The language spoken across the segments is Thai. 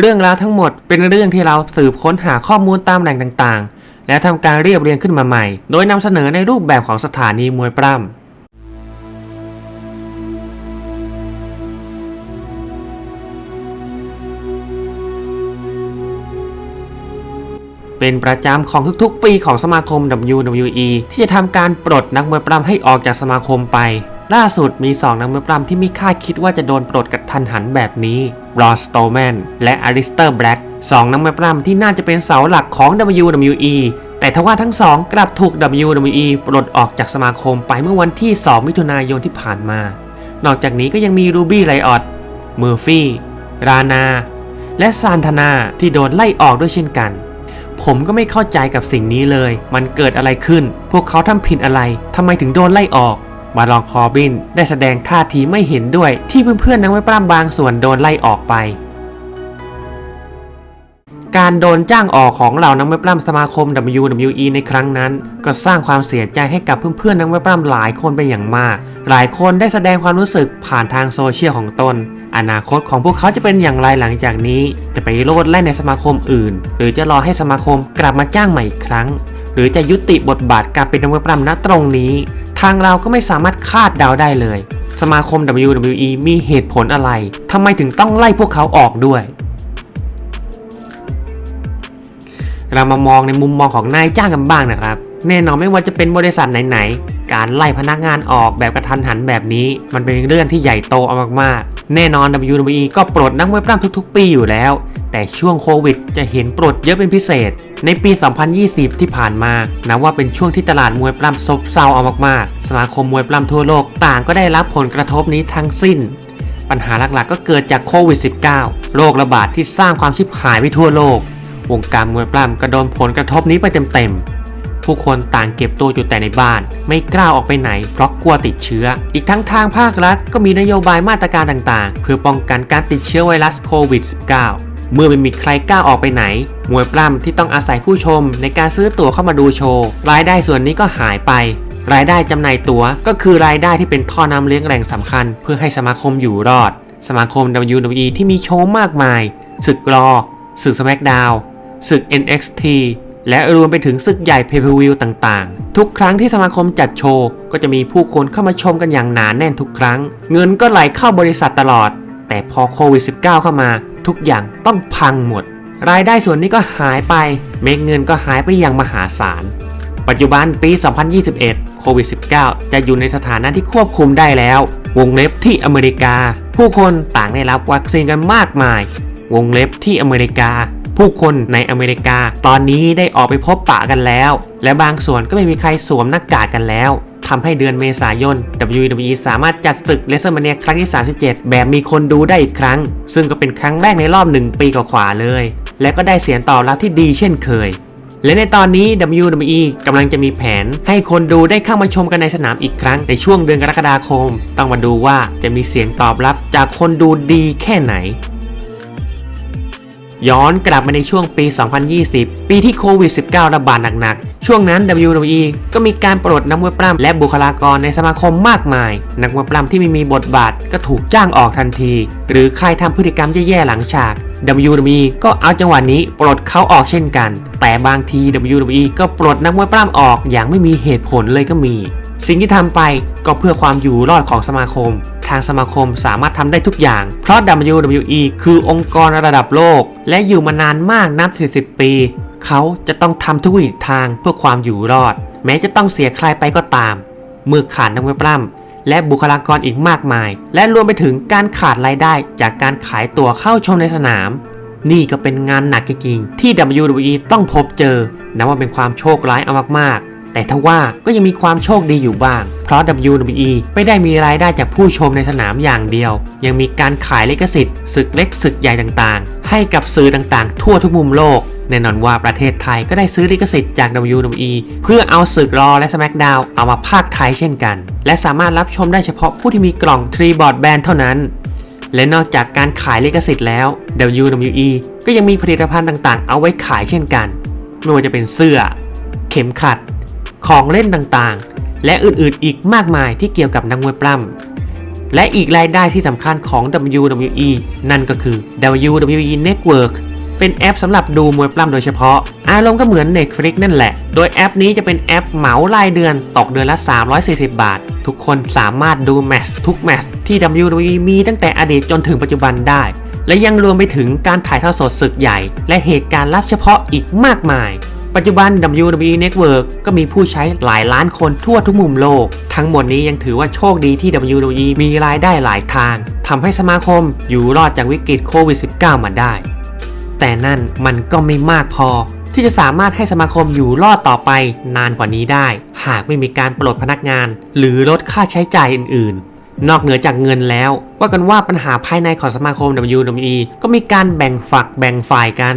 เรื่องราวทั้งหมดเป็นเรื่องที่เราสืบค้นหาข้อมูลตามแหล่งต่างๆ และทำการเรียบเรียงขึ้นมาใหม่ โดยนำเสนอในรูปแบบของสถานีมวยปล้ำเป็นประจำของทุกๆ ปีของสมาคม WWE ที่จะทำการปลดนักมวยปล้ำให้ออกจากสมาคมไป ล่าสุดมี 2 นักมวยปล้ำที่ไม่คาดคิดว่าจะโดนปลดกระทันหันแบบนี้บรอสโตแมนและอลิสเตอร์แบล็กสองนักมวยปล้ำที่น่าจะเป็นเสาหลักของ WWE แต่ทว่าทั้งสองกลับถูก WWE ปลดออกจากสมาคมไปเมื่อวันที่ 2 มิถุนายนที่ผ่านมา นอกจากนี้ก็ยังมีรูบี้ไลออดเมอร์ฟี่รานา และซานธนาที่โดนไล่ออกด้วยเช่นกัน ผมก็ไม่เข้าใจกับสิ่งนี้เลย มันเกิดอะไรขึ้น พวกเขาทำผิดอะไรทำไมถึงโดนไล่ออก บาลองคอร์บินได้แสดงท่าทีไม่เห็นด้วยที่เพื่อนๆนักมวยปล้ำบางส่วนโดนไล่ออกไป การโดนจ้างออกของเหล่านักมวยปล้ำสมาคม WWE ในครั้งนั้น ก็สร้างความเสียใจให้กับเพื่อนๆนักมวยปล้ำหลายคนเป็นอย่างมาก หลายคนได้แสดงความรู้สึกผ่านทางโซเชียลของตนอนาคตของพวกเขาจะเป็นอย่างไรหลังจากนี้ จะไปโลดแล่นในสมาคมอื่น หรือจะรอให้สมาคมกลับมาจ้างใหม่อีกครั้ง หรือจะยุติบทบาทการเป็นนักมวยปล้ำณตรงนี้ ทางเราก็ไม่สามารถคาดเดาได้เลย สมาคม WWE มีเหตุผลอะไรทำไมถึงต้องไล่พวกเขาออกด้วย เรามามองในมุมมองของนายจ้างกันบ้างนะครับ แน่นอนไม่ว่าจะเป็นบริษัทไหนๆ การไล่พนักงานออกแบบกระทันหันแบบนี้ มันเป็นเรื่องที่ใหญ่โตเอามากๆ แน่นอน WWE ก็ปลดนักมวยปล้ำทุกๆ ปีอยู่แล้ว แต่ช่วงโควิดจะเห็นปลดเยอะเป็นพิเศษ ในปี 2020 ที่ผ่านมานับว่าเป็นช่วงที่ตลาดมวยปล้ำซบเซาเอามากๆ สมาคมมวยปล้ำทั่วโลกต่างก็ได้รับผลกระทบนี้ทั้งสิ้น ปัญหาหลักๆ ก็เกิดจากโควิด -19 โรคระบาดที่สร้างความชิบหายไปทั่วโลก วงการมวยปล้ำก็โดนผลกระทบนี้ไปเต็มๆ ผู้คนต่างเก็บตัวอยู่แต่ในบ้าน ไม่กล้าออกไปไหนเพราะกลัวติดเชื้อ อีกทั้งทางภาครัฐก็มีนโยบายมาตรการต่างๆ เพื่อป้องกันการติดเชื้อไวรัสโควิด -19 เมื่อไม่มีใครกล้าออกไปไหน มวยปล้ำที่ต้องอาศัยผู้ชมในการซื้อตั๋วเข้ามาดูโชว์ รายได้ส่วนนี้ก็หายไป รายได้จำหน่ายตั๋วก็คือรายได้ที่เป็นท่อน้ำเลี้ยงแหล่งสำคัญ เพื่อให้สมาคมอยู่รอด สมาคม WWE ที่มีโชว์มากมาย ศึกรอศึก SmackDown ศึก NXT และรวมไปถึงศึกใหญ่ Pay-Per-View ต่างๆ ทุกครั้งที่สมาคมจัดโชว์ก็จะมีผู้คนเข้ามาชมกันอย่างหนาแน่นทุกครั้ง เงินก็ไหลเข้าบริษัทตลอด แต่พอโควิด -19 เข้ามา ทุกอย่างต้องพังหมด รายได้ส่วนนี้ก็หายไป เม็ดเงินก็หายไปอย่างมหาศาล ปัจจุบันปี 2021 โควิด -19 จะอยู่ในสถานะที่ควบคุมได้แล้ว วงเล็บที่อเมริกา ผู้คนต่างได้รับวัคซีนกันมากมายวงเล็บที่อเมริกา ผู้คนในอเมริกา ตอนนี้ได้ออกไปพบปะกันแล้ว และบางส่วนก็ไม่มีใครสวมหน้ากากกันแล้วทำให้เดือนเมษายน WWE สามารถจัดศึกเลเซอร์มาเนียครั้งที่ 37 แบบมีคนดูได้อีกครั้ง ซึ่งก็เป็นครั้งแรกในรอบหนึ่งปีกว่าๆเลย และก็ได้เสียงตอบรับที่ดีเช่นเคย และในตอนนี้ WWE กำลังจะมีแผนให้คนดูได้เข้ามาชมกันในสนามอีกครั้งในช่วงเดือนกรกฎาคม ต้องมาดูว่าจะมีเสียงตอบรับจากคนดูดีแค่ไหน ย้อนกลับมาในช่วงปี 2020 ปีที่โควิด -19 ระบาดหนักๆ ช่วงนั้น WWE ก็มีการปลดนักมวยปล้ำและบุคลากรในสมาคมมากมาย นักมวยปล้ำที่ไม่มีบทบาทก็ถูกจ้างออกทันที หรือใครทำพฤติกรรมแย่ๆหลังฉาก WWE ก็เอาจังหวะนี้ปลดเขาออกเช่นกัน แต่บางที WWE ก็ปลดนักมวยปล้ำออกอย่างไม่มีเหตุผลเลยก็มี สิ่งที่ทำไปก็เพื่อความอยู่รอดของสมาคม ทางสมาคมสามารถทำได้ทุกอย่าง เพราะ WWE คือองค์กรระดับโลก และอยู่มานานมากนับ 40 ปี เขาจะต้องทำทุกวิถีทางเพื่อความอยู่รอด แม้จะต้องเสียใครไปก็ตามเมื่อขาดนักมวยปล้ำและบุคลากรอีกมากมาย และรวมไปถึงการขาดรายได้จากการขายตั๋วเข้าชมในสนาม นี่ก็เป็นงานหนักจริงๆที่ WWE ต้องพบเจอนับว่าเป็นความโชคร้ายเอามากๆ แต่ทว่าก็ยังมีความโชคดีอยู่บ้าง เพราะ WWE ไม่ได้มีรายได้จากผู้ชมในสนามอย่างเดียว ยังมีการขายลิขสิทธิ์ศึกเล็กศึกใหญ่ต่างๆ ให้กับสื่อต่างๆ ทั่วทุกมุมโลกแน่นอนว่าประเทศไทยก็ได้ซื้อลิขสิทธิ์จาก WWE เพื่อเอาศึกรอและ SmackDown เอามาพากย์ไทยเช่นกัน และสามารถรับชมได้เฉพาะผู้ที่มีกล่อง t r e b o a r d Band เท่านั้น และนอกจากการขายลิขสิทธิ์แล้ว WWE ก็ยังมีผลิตภัณฑ์ต่างๆ เอาไว้ขายเช่นกัน ไม่ว่าจะเป็นเสื้อ เข็มขัด ของเล่นต่างๆ และอื่นๆ อีกมากมายที่เกี่ยวกับนักมวยปล้ำและอีกรายได้ที่สำคัญของ WWE นั่นก็คือ WWE Network เป็นแอปสำหรับดูมวยปล้ำโดยเฉพาะ อารมณ์ก็เหมือน Netflix นั่นแหละ โดยแอปนี้จะเป็นแอปเหมารายเดือนตกเดือนละ 340 บาท ทุกคนสามารถดูแมตช์ทุกแมตช์ที่ WWE มีตั้งแต่อดีตจนถึงปัจจุบันได้ และยังรวมไปถึงการถ่ายทอดสดศึกใหญ่ และเหตุการณ์ลับเฉพาะอีกมากมาย ปัจจุบัน WWE Network ก็มีผู้ใช้หลายล้านคนทั่วทุกมุมโลก ทั้งหมดนี้ยังถือว่าโชคดีที่ WWE มีรายได้หลายทาง ทำให้สมาคมอยู่รอดจากวิกฤตโควิด -19 มาได้ แต่นั่นมันก็ไม่มากพอ ที่จะสามารถให้สมาคมอยู่รอดต่อไปนานกว่านี้ได้ หากไม่มีการปลดพนักงาน หรือลดค่าใช้จ่ายอื่นๆนอกเหนือจากเงินแล้ว ว่ากันว่าปัญหาภายในของสมาคม WWE ก็มีการแบ่งฝักแบ่งฝ่ายกัน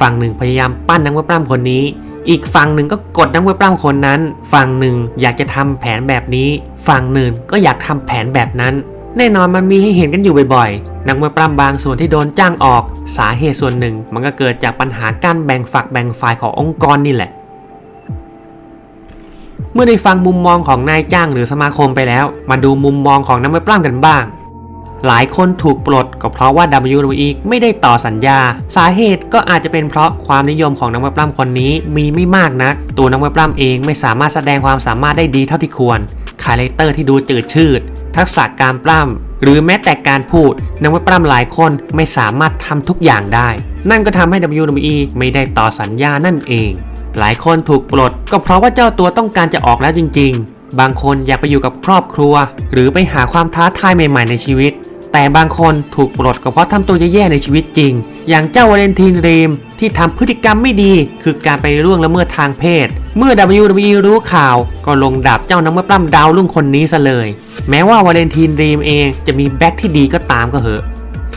ฝั่งหนึ่งพยายามปั้นนักมวยปล้ำคนนี้ อีกฝั่งหนึ่งก็กดนักมวยปล้ำคนนั้น ฝั่งหนึ่งอยากจะทำแผนแบบนี้ ฝั่งหนึ่งก็อยากทำแผนแบบนั้น แน่นอนมันมีให้เห็นกันอยู่บ่อยๆ นักมวยปล้ำบางส่วนที่โดนจ้างออก สาเหตุส่วนหนึ่ง มันก็เกิดจากปัญหาการแบ่งฝักแบ่งฝ่ายขององค์กรนี่แหละ เมื่อได้ฟังมุมมองของนายจ้างหรือสมาคมไปแล้ว มาดูมุมมองของนักมวยปล้ำกันบ้าง หลายคนถูกปลดก็เพราะว่า WWE ไม่ได้ต่อสัญญา สาเหตุก็อาจจะเป็นเพราะความนิยมของนักมวยปล้ำคนนี้มีไม่มากนัก ตัวนักมวยปล้ำเองไม่สามารถแสดงความสามารถได้ดีเท่าที่ควร คาแรคเตอร์ที่ดูจืดชืด ทักษะการปล้ำหรือแม้แต่การพูดนักมวยปล้ำหลายคนไม่สามารถทำทุกอย่างได้ นั่นก็ทำให้ WWE ไม่ได้ต่อสัญญานั่นเอง หลายคนถูกปลด ก็เพราะว่าเจ้าตัวต้องการจะออกแล้วจริง ๆ บางคนอยากไปอยู่กับครอบครัว หรือไปหาความท้าทายใหม่ ๆ ในชีวิต แต่บางคนถูกปลดก็เพราะทำตัวแย่ๆในชีวิตจริง อย่างเจ้าวาเลนตินรีมที่ทำพฤติกรรมไม่ดี คือการไปล่วงละเมิดทางเพศ เมื่อ WWE รู้ข่าวก็ลงดาบเจ้านักมวยปล้ำดาวรุ่งคนนี้ซะเลย แม้ว่าวาเลนตินรีมเองจะมีแบ็คที่ดีก็ตามก็เหอะ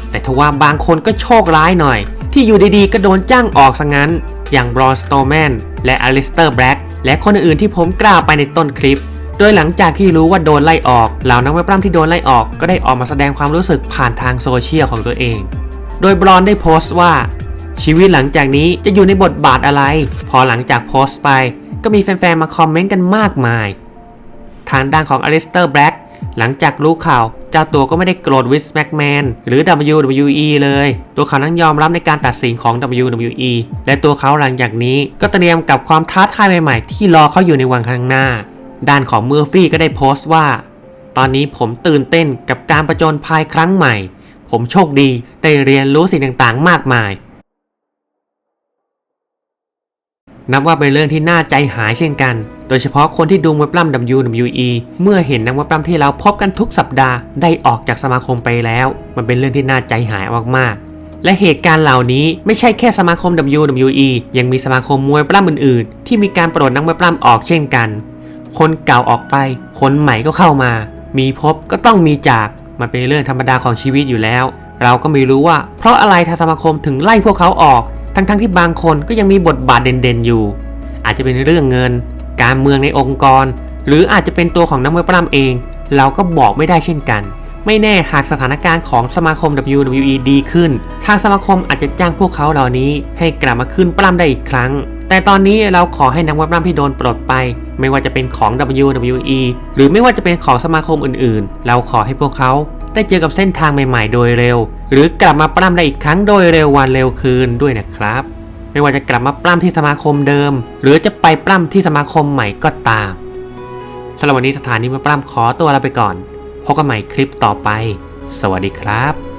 แต่ทว่าบางคนก็โชคร้ายหน่อย ที่อยู่ดีๆก็โดนจ้างออกซะงั้น อย่างบรอนสโตแมนและอลิสเตอร์แบล็กและคนอื่นๆที่ผมกล่าวไปในต้นคลิป โดยหลังจากที่รู้ว่าโดนไล่ออกเหล่านักมวยปล้ำที่โดนไล่ออกก็ได้ออกมาแสดงความรู้สึกผ่านทางโซเชียลของตัวเอง โดยบรอนได้โพสต์ว่า ชีวิตหลังจากนี้จะอยู่ในบทบาทอะไร พอหลังจากโพสต์ไป ก็มีแฟนๆมาคอมเมนต์กันมากมาย ทางด้านของอลิสเตอร์แบล็กหลังจากรู้ข่าว เจ้าตัวก็ไม่ได้โกรธวิสแม็กแมนหรือ WWE เลย ตัวเขานั้นยอมรับในการตัดสินของ WWE และตัวเขาหลังจากนี้ก็เตรียมกับความท้าทายใหม่ๆ ที่รอเขาอยู่ในวันข้างหน้า ด้านของเมอร์ฟี่ก็ได้โพสต์ว่า ตอนนี้ผมตื่นเต้นกับการประจนภัยครั้งใหม่ ผมโชคดีได้เรียนรู้สิ่งต่างๆ มากมาย นับว่าเป็นเรื่องที่น่าใจหายเช่นกัน โดยเฉพาะคนที่ดูมวยปล้ำ WWE เมื่อเห็นนักมวยปล้ำที่เราพบกันทุกสัปดาห์ได้ออกจากสมาคมไปแล้ว มันเป็นเรื่องที่น่าใจหายมากๆและเหตุการณ์เหล่านี้ไม่ใช่แค่สมาคม WWE ยังมีสมาคมมวยปล้ำอื่นๆ ที่มีการปลดนักมวยปล้ำออกเช่นกัน คนเก่าออกไป คนใหม่ก็เข้ามา มีพบก็ต้องมีจากมันเป็นเรื่องธรรมดาของชีวิตอยู่แล้ว เราก็ไม่รู้ว่า เพราะอะไรทางสมาคมถึงไล่พวกเขาออก ทั้งๆที่บางคนก็ยังมีบทบาทเด่นๆอยู่ อาจจะเป็นเรื่องเงิน การเมืองในองค์กร หรืออาจจะเป็นตัวของนักมวยปล้ำเอง เราก็บอกไม่ได้เช่นกัน ไม่แน่หากสถานการณ์ของสมาคม WWE ดีขึ้น ทางสมาคมอาจจะจ้างพวกเขาเหล่านี้ ให้กลับมาขึ้นปล้ำได้อีกครั้ง แต่ตอนนี้เราขอให้นักมวยปล้ำที่โดนปลดไป ไม่ว่าจะเป็นของ WWE หรือไม่ว่าจะเป็นของสมาคมอื่นๆ เราขอให้พวกเขาได้เจอกับเส้นทางใหม่ๆ โดยเร็ว หรือกลับมาปล้ำได้อีกครั้งโดยเร็ววันเร็วคืนด้วยนะครับ ไม่ว่าจะกลับมาปล้ำที่สมาคมเดิม หรือจะไปปล้ำที่สมาคมใหม่ก็ตามสำหรับวันนี้สถานีมาปล้ำขอตัวลาไปก่อนพบกันใหม่คลิปต่อไป สวัสดีครับ